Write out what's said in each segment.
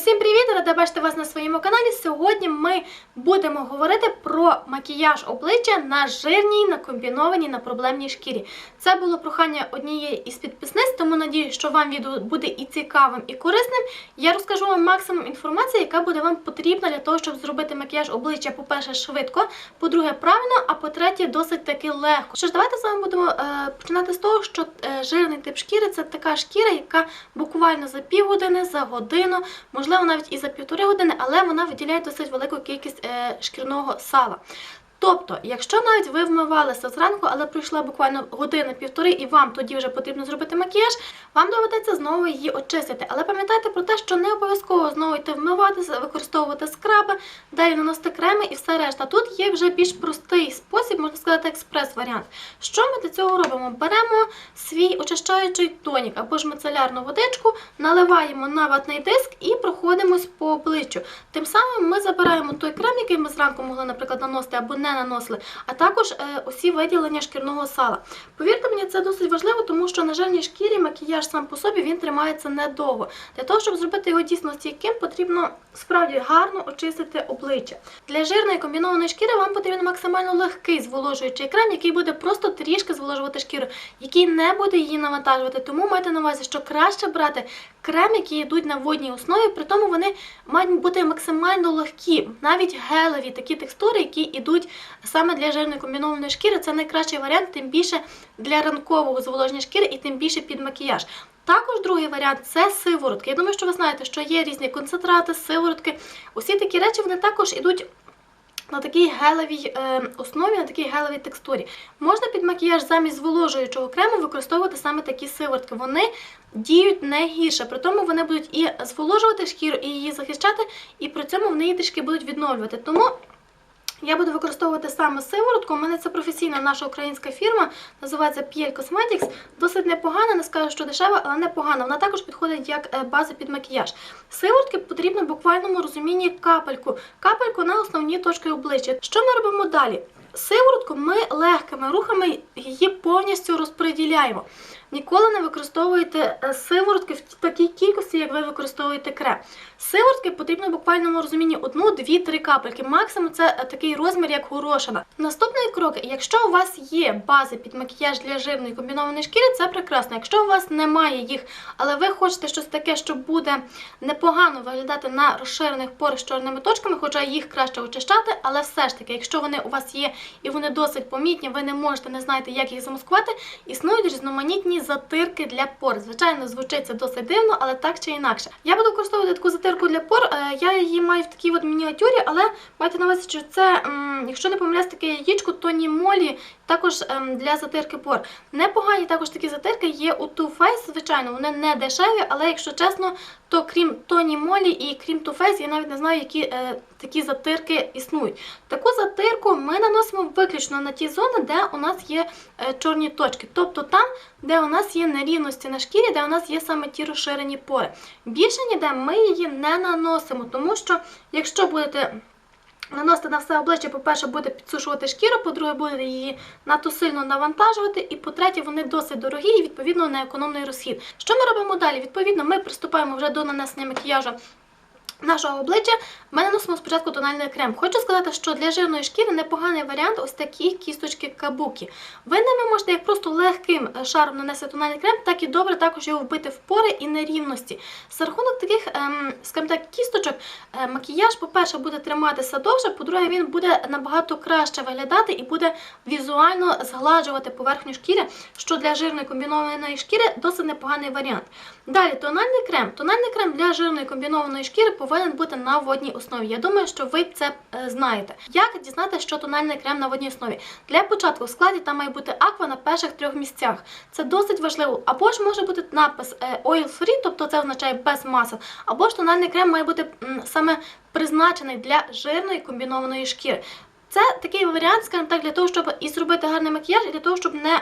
Усім привіт! Рада бачити вас на своєму каналі. Сьогодні ми будемо говорити про макіяж обличчя на жирній, на комбінованій, на проблемній шкірі. Це було прохання однієї із підписниць, тому надію, що вам відео буде і цікавим, і корисним. Я розкажу вам максимум інформації, яка буде вам потрібна для того, щоб зробити макіяж обличчя, по-перше, швидко, по-друге, правильно, а по-третє, досить таки легко. Що ж, давайте з вами будемо е, починати з того, що е, жирний тип шкіри це така шкіра, яка буквально за півгодини, за годину, можливо, навіть і за півтори години, але вона виділяє досить велику кількість е, шкірного сала. Тобто, якщо навіть ви вмивалися зранку, але пройшла буквально година-півтори, і вам тоді вже потрібно зробити макіяж, вам доведеться знову її очистити. Але пам'ятайте про те, що не обов'язково знову йти вмиватися, використовувати скраби, далі наносити креми і все решта. Тут є вже більш простий спосіб, можна сказати, експрес-варіант. Що ми для цього робимо? Беремо свій очищаючий тонік або ж мицелярну водичку, наливаємо на ватний диск і проходимось по обличчю. Тим самим ми забираємо той крем, який ми зранку могли, наприклад, наносити або не наносили, а також е, усі виділення шкірного сала. Повірте мені, це досить важливо, тому що на жирній шкірі макіяж сам по собі він тримається недовго. Для того, щоб зробити його дійсно стійким, потрібно справді гарно очистити обличчя. Для жирної комбінованої шкіри вам потрібен максимально легкий зволожуючий крем, який буде просто трішки зволожувати шкіру, який не буде її навантажувати. Тому майте на увазі, що краще брати крем, які йдуть на водній основі, при тому вони мають бути максимально легкі, навіть гелеві такі текстури, які йдуть саме для жирної комбінованої шкіри. Це найкращий варіант, тим більше для ранкового зволоження шкіри і тим більше під макіяж. Також другий варіант це сиворотки. Я думаю, що ви знаєте, що є різні концентрати, сиворотки. Усі такі речі вони також ідуть на такій гелевій е, основі, на такій гелевій текстурі. Можна під макіяж замість зволожуючого крему використовувати саме такі сиворотки. Вони діють не гірше, при тому вони будуть і зволожувати шкіру, і її захищати, і при цьому вони її трішки будуть відновлювати. Тому я буду використовувати саме сиворотку. У мене це професійна наша українська фірма, називається PL Cosmetics. Досить непогана, не скажу, що дешева, але непогана. Вона також підходить як е, база під макіяж. Сиворотки потрібно в буквальному розумінні капельку. Капельку на основні точки обличчя. Що ми робимо далі? Сиворотку ми легкими рухами її повністю розподіляємо. Ніколи не використовуйте е, сиворотки в такій кількості, як ви використовуєте крем. Сиворотки потрібно в буквальному розумінні одну, дві, три капельки. Максимум це е, такий розмір, як горошина. Наступний крок: якщо у вас є бази під макіяж для жирної комбінованої шкіри, це прекрасно. Якщо у вас немає їх, але ви хочете щось таке, що буде непогано виглядати на розширених порах з чорними точками, хоча їх краще очищати, але все ж таки, якщо вони у вас є і вони досить помітні, ви не можете, не знаєте, як їх замаскувати, існують різноманітні затирки для пор. Звичайно, звучить це досить дивно, але так чи інакше. Я буду використовувати таку затирку для пор. Е, Я її маю в такій от мініатюрі, але майте на увазі, що це, якщо не помиляюсь, таке яєчко, то ні молі. Також ем, для затирки пор. Непогані також такі затирки є у Too Faced, звичайно, вони не дешеві, але якщо чесно, то крім Тоні Молі і крім Too Faced, я навіть не знаю, які е, такі затирки існують. Таку затирку ми наносимо виключно на ті зони, де у нас є е, чорні точки. Тобто там, де у нас є нерівності на шкірі, де у нас є саме ті розширені пори. Більше ніде ми її не наносимо, тому що якщо будете. Наносити на все обличчя, по-перше, буде підсушувати шкіру, по-друге, буде її надто сильно навантажувати, і по-третє, вони досить дорогі і відповідно неекономний розхід. Що ми робимо далі? Відповідно, ми приступаємо вже до нанесення макіяжу нашого обличчя. Ми наносимо спочатку тональний крем. Хочу сказати, що для жирної шкіри непоганий варіант ось такі кісточки кабуки. Ви ними можете як просто легким шаром нанести тональний крем, так і добре також його вбити в пори і нерівності. За рахунок таких, ем, скажімо так, кісточок, е, макіяж, по-перше, буде триматися довше, по-друге, він буде набагато краще виглядати і буде візуально згладжувати поверхню шкіри, що для жирної комбінованої шкіри досить непоганий варіант. Далі тональний крем. Тональний крем для жирної комбінованої шкіри повинен бути на водній основі. Я думаю, що ви це е, знаєте. Як дізнатися, що тональний крем на водній основі? Для початку в складі там має бути аква на перших трьох місцях. Це досить важливо. Або ж може бути напис е, oil free, тобто це означає без масел, або ж тональний крем має бути саме призначений для жирної комбінованої шкіри. Це такий варіант, скажімо так, для того, щоб і зробити гарний макіяж, і для того, щоб не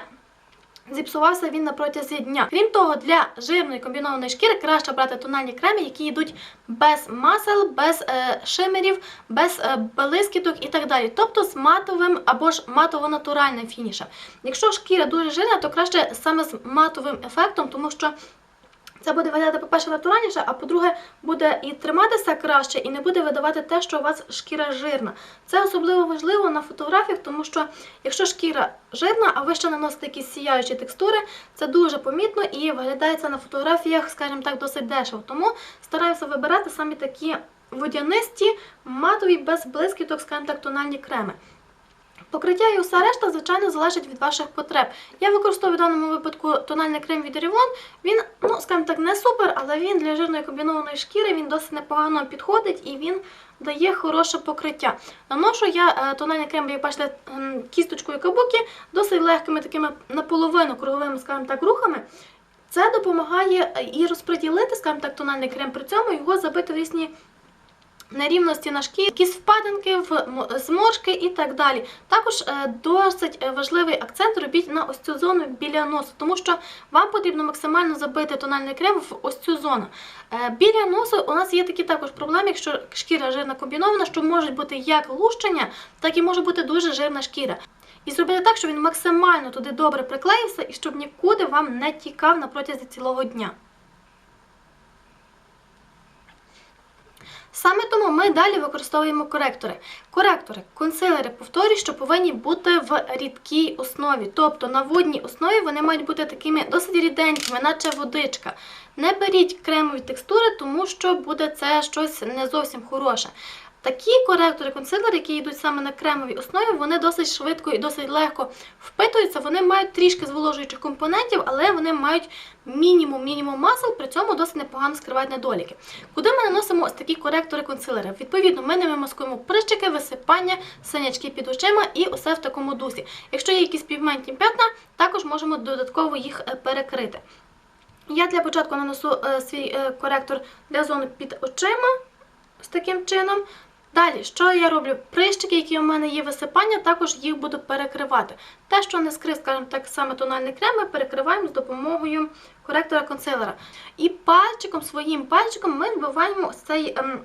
Зіпсувався він на протязі дня. Крім того, для жирної комбінованої шкіри краще брати тональні креми, які йдуть без масел, без е, шимерів, без е, блискіток і так далі. Тобто з матовим або ж матово-натуральним фінішем. Якщо шкіра дуже жирна, то краще саме з матовим ефектом, тому що Це буде виглядати, по-перше, натуральніше, а по-друге, буде і триматися краще, і не буде видавати те, що у вас шкіра жирна. Це особливо важливо на фотографіях, тому що якщо шкіра жирна, а ви ще наносите якісь сіяючі текстури, це дуже помітно і виглядає це на фотографіях, скажімо так, досить дешево. Тому стараюся вибирати самі такі водянисті, матові, без блискіток, скажімо так, тональні креми. Покриття і уся решта, звичайно, залежить від ваших потреб. Я використовую в даному випадку тональний крем від Revlon. Він, ну, скажімо так, не супер, але він для жирної комбінованої шкіри він досить непогано підходить і він дає хороше покриття. Наношу я е, тональний крем, як бачите, кісточкою кабуки, досить легкими такими наполовину круговими, скажімо так, рухами. Це допомагає е, і розподілити, скажімо так, тональний крем, при цьому його забити в різні нерівності на шкірі, якісь впадинки, зморшки і так далі. Також е, досить е, важливий акцент робіть на ось цю зону біля носу, тому що вам потрібно максимально забити тональний крем в ось цю зону. Е, Біля носу у нас є такі також проблеми, якщо шкіра жирна комбінована, що можуть бути як лущення, так і може бути дуже жирна шкіра. І зробити так, щоб він максимально туди добре приклеївся і щоб нікуди вам не тікав на протязі цілого дня. Саме тому ми далі використовуємо коректори. Коректори, консилери, повторюю, що повинні бути в рідкій основі. Тобто на водній основі вони мають бути такими досить ріденькими, наче водичка. Не беріть кремові текстури, тому що буде це щось не зовсім хороше. Такі коректори, консилери, які йдуть саме на кремовій основі, вони досить швидко і досить легко впитуються. Вони мають трішки зволожуючих компонентів, але вони мають мінімум мінімум масел, при цьому досить непогано скривають недоліки. Куди ми наносимо ось такі коректори-консилери? Відповідно, ми ними маскуємо прищики, висипання, синячки під очима і усе в такому дусі. Якщо є якісь пігментні п'ятна, також можемо додатково їх е, перекрити. Я для початку нанесу е, свій е, коректор для зони під очима з таким чином. Далі, що я роблю? Прищики, які у мене є висипання, також їх буду перекривати. Те, що не скрив, скажімо так, саме тональний крем, ми перекриваємо з допомогою коректора консилера. І пальчиком, своїм пальчиком ми вбиваємо цей. Ем,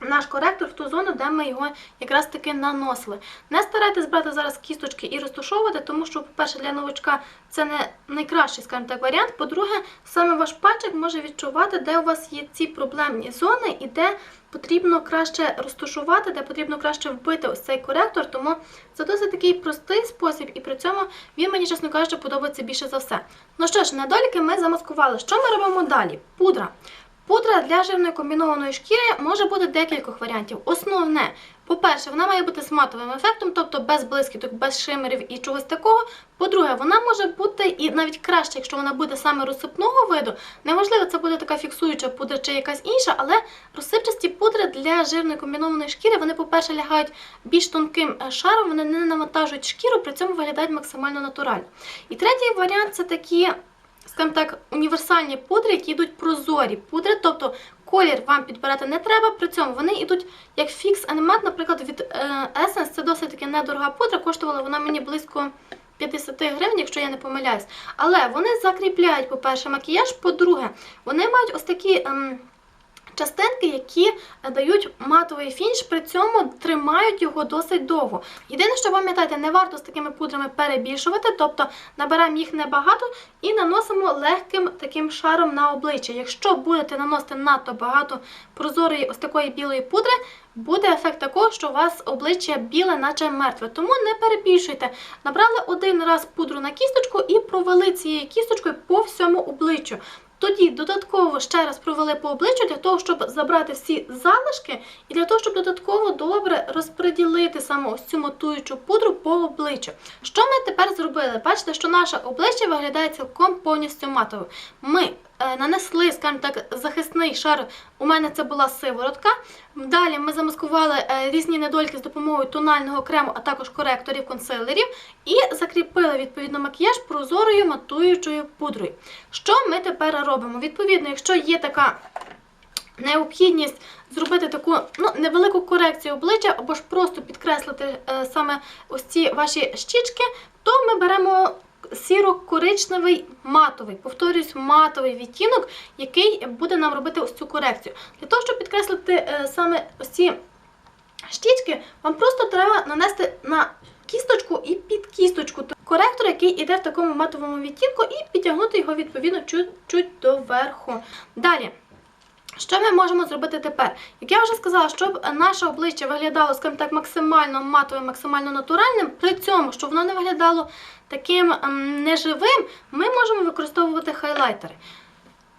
наш коректор в ту зону, де ми його якраз таки наносили. Не старайтесь брати зараз кісточки і розташовувати, тому що, по-перше, для новичка це не найкращий, скажімо так, варіант. По-друге, саме ваш пальчик може відчувати, де у вас є ці проблемні зони і де потрібно краще розташувати, де потрібно краще вбити ось цей коректор. Тому це досить такий простий спосіб, і при цьому він мені, чесно кажучи, подобається більше за все. Ну що ж, недоліки ми замаскували. Що ми робимо далі? Пудра. Пудра для жирної комбінованої шкіри може бути декількох варіантів. Основне, по-перше, вона має бути з матовим ефектом, тобто без блискіток, без шимерів і чогось такого. По-друге, вона може бути і навіть краще, якщо вона буде саме розсипного виду. Неважливо, це буде така фіксуюча пудра чи якась інша, але розсипчасті пудри для жирної комбінованої шкіри, вони, по-перше, лягають більш тонким е, шаром, вони не навантажують шкіру, при цьому виглядають максимально натурально. І третій варіант це такі скажімо так, універсальні пудри, які йдуть прозорі пудри, тобто колір вам підбирати не треба, при цьому вони йдуть як фікс анемат, наприклад, від е, Essence, це досить таки недорога пудра, коштувала вона мені близько 50 гривень, якщо я не помиляюсь. Але вони закріпляють, по-перше, макіяж, по-друге, вони мають ось такі. Ем, Частинки, які дають матовий фініш, при цьому тримають його досить довго. Єдине, що пам'ятайте, не варто з такими пудрами перебільшувати, тобто набираємо їх небагато і наносимо легким таким шаром на обличчя. Якщо будете наносити надто багато прозорої ось такої білої пудри, буде ефект такого, що у вас обличчя біле, наче мертве. Тому не перебільшуйте. Набрали один раз пудру на кісточку і провели цією кісточкою по всьому обличчю. Тоді додатково ще раз провели по обличчю для того, щоб забрати всі залишки, і для того, щоб додатково добре розподілити саме ось цю матуючу пудру по обличчю. Що ми тепер зробили? Бачите, що наше обличчя виглядає цілком повністю матовим. Ми нанесли, скажімо так, захисний шар. У мене це була сиворотка. Далі ми замаскували е, різні недоліки з допомогою тонального крему, а також коректорів, консилерів, і закріпили відповідно макіяж прозорою матуючою пудрою. Що ми тепер робимо? Відповідно, якщо є така необхідність зробити таку ну, невелику корекцію обличчя або ж просто підкреслити е, саме ось ці ваші щічки, то ми беремо сіро-коричневий матовий, повторюсь, матовий відтінок, який буде нам робити ось цю корекцію. Для того, щоб підкреслити е, саме ось ці щічки, вам просто треба нанести на кісточку і під кісточку. Коректор, який іде в такому матовому відтінку, і підтягнути його відповідно чуть-чуть доверху. Далі. Що ми можемо зробити тепер? Як я вже сказала, щоб наше обличчя виглядало, скажімо так, максимально матовим, максимально натуральним, при цьому, щоб воно не виглядало таким ем, неживим, ми можемо використовувати хайлайтери.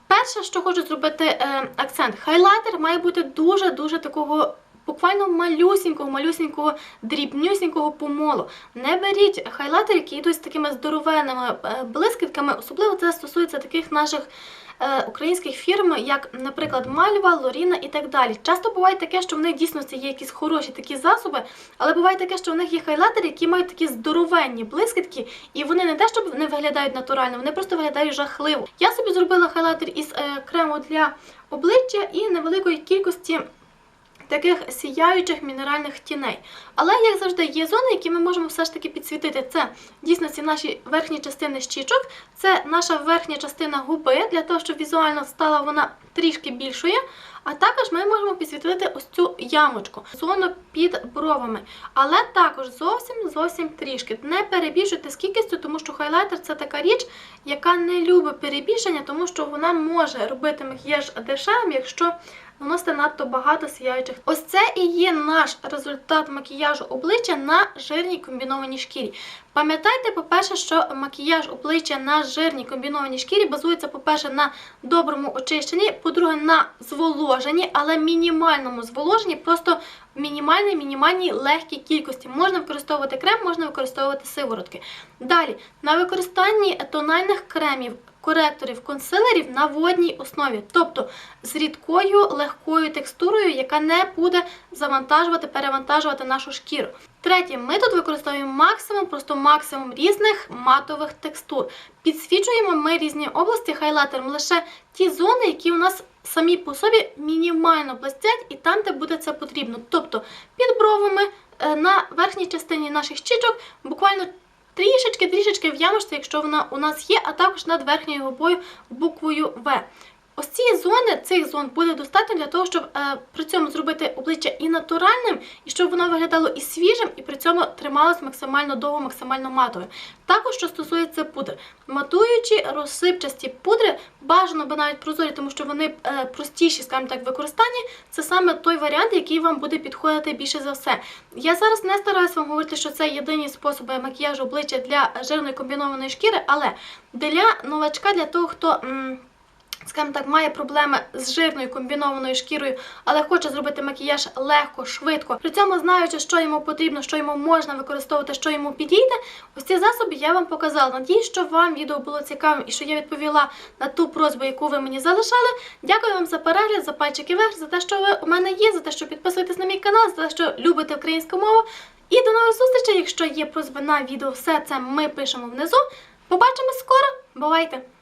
Перше, що хочу зробити е, акцент, хайлайтер має бути дуже-дуже такого. Буквально малюсінького, малюсінького, дрібнюсінького помолу. Не беріть хайлайтер, які йдуть з такими здоровенними е, блискітками. Особливо це стосується таких наших е, українських фірм, як, наприклад, Мальва, Лоріна і так далі. Часто буває таке, що в них дійсно є якісь хороші такі засоби, але буває таке, що в них є хайлайтери, які мають такі здоровенні блискітки, і вони не те, щоб не виглядають натурально, вони просто виглядають жахливо. Я собі зробила хайлайтер із е, крему для обличчя і невеликої кількості. Таких сіяючих мінеральних тіней. Але, як завжди, є зони, які ми можемо все ж таки підсвітити. Це дійсно ці наші верхні частини щічок, це наша верхня частина губи, для того, щоб візуально стала вона трішки більшою. А також ми можемо підсвітити ось цю ямочку, зону під бровами. Але також зовсім зовсім трішки. Не перебільшуйте з кількістю, тому що хайлайтер це така річ, яка не любить перебільшення, тому що вона може робити макіяж дешевим, якщо наносити надто багато сіяючих. Ось це і є наш результат макіяжу обличчя на жирній комбінованій шкірі. Пам'ятайте, по-перше, що макіяж обличчя на жирній комбінованій шкірі базується, по-перше, на доброму очищенні, по-друге, на зволоженні, але мінімальному зволоженні, просто в мінімальній, мінімальній легкій кількості. Можна використовувати крем, можна використовувати сиворотки. Далі, на використанні тональних кремів, коректорів, консилерів на водній основі, тобто з рідкою, легкою текстурою, яка не буде завантажувати, перевантажувати нашу шкіру. Третє, ми тут використовуємо максимум, просто максимум різних матових текстур. Підсвічуємо ми різні області хайлайтером лише ті зони, які у нас самі по собі мінімально блистять, і там, де буде це потрібно. Тобто під бровами, е, на верхній частині наших щічок, буквально трішечки-трішечки в ямочці, якщо вона у нас є, а також над верхньою губою буквою В. Ось ці зони, цих зон буде достатньо для того, щоб е, при цьому зробити обличчя і натуральним, і щоб воно виглядало і свіжим, і при цьому трималось максимально довго, максимально матовим. Також, що стосується пудр, матуючі розсипчасті пудри, бажано би навіть прозорі, тому що вони е, простіші, скажімо так, в використанні. Це саме той варіант, який вам буде підходити більше за все. Я зараз не стараюся вам говорити, що це єдині способи макіяжу обличчя для жирної комбінованої шкіри, але для новачка, для того, хто. м, скажімо так, має проблеми з жирною комбінованою шкірою, але хоче зробити макіяж легко, швидко. При цьому знаючи, що йому потрібно, що йому можна використовувати, що йому підійде. Ось ці засоби я вам показала. Надіюсь, що вам відео було цікавим і що я відповіла на ту просьбу, яку ви мені залишали. Дякую вам за перегляд, за пальчики вверх, за те, що ви у мене є, за те, що підписуєтесь на мій канал, за те, що любите українську мову. І до нових зустрічей. Якщо є просьби на відео, все це ми пишемо внизу. Побачимось скоро. Бувайте!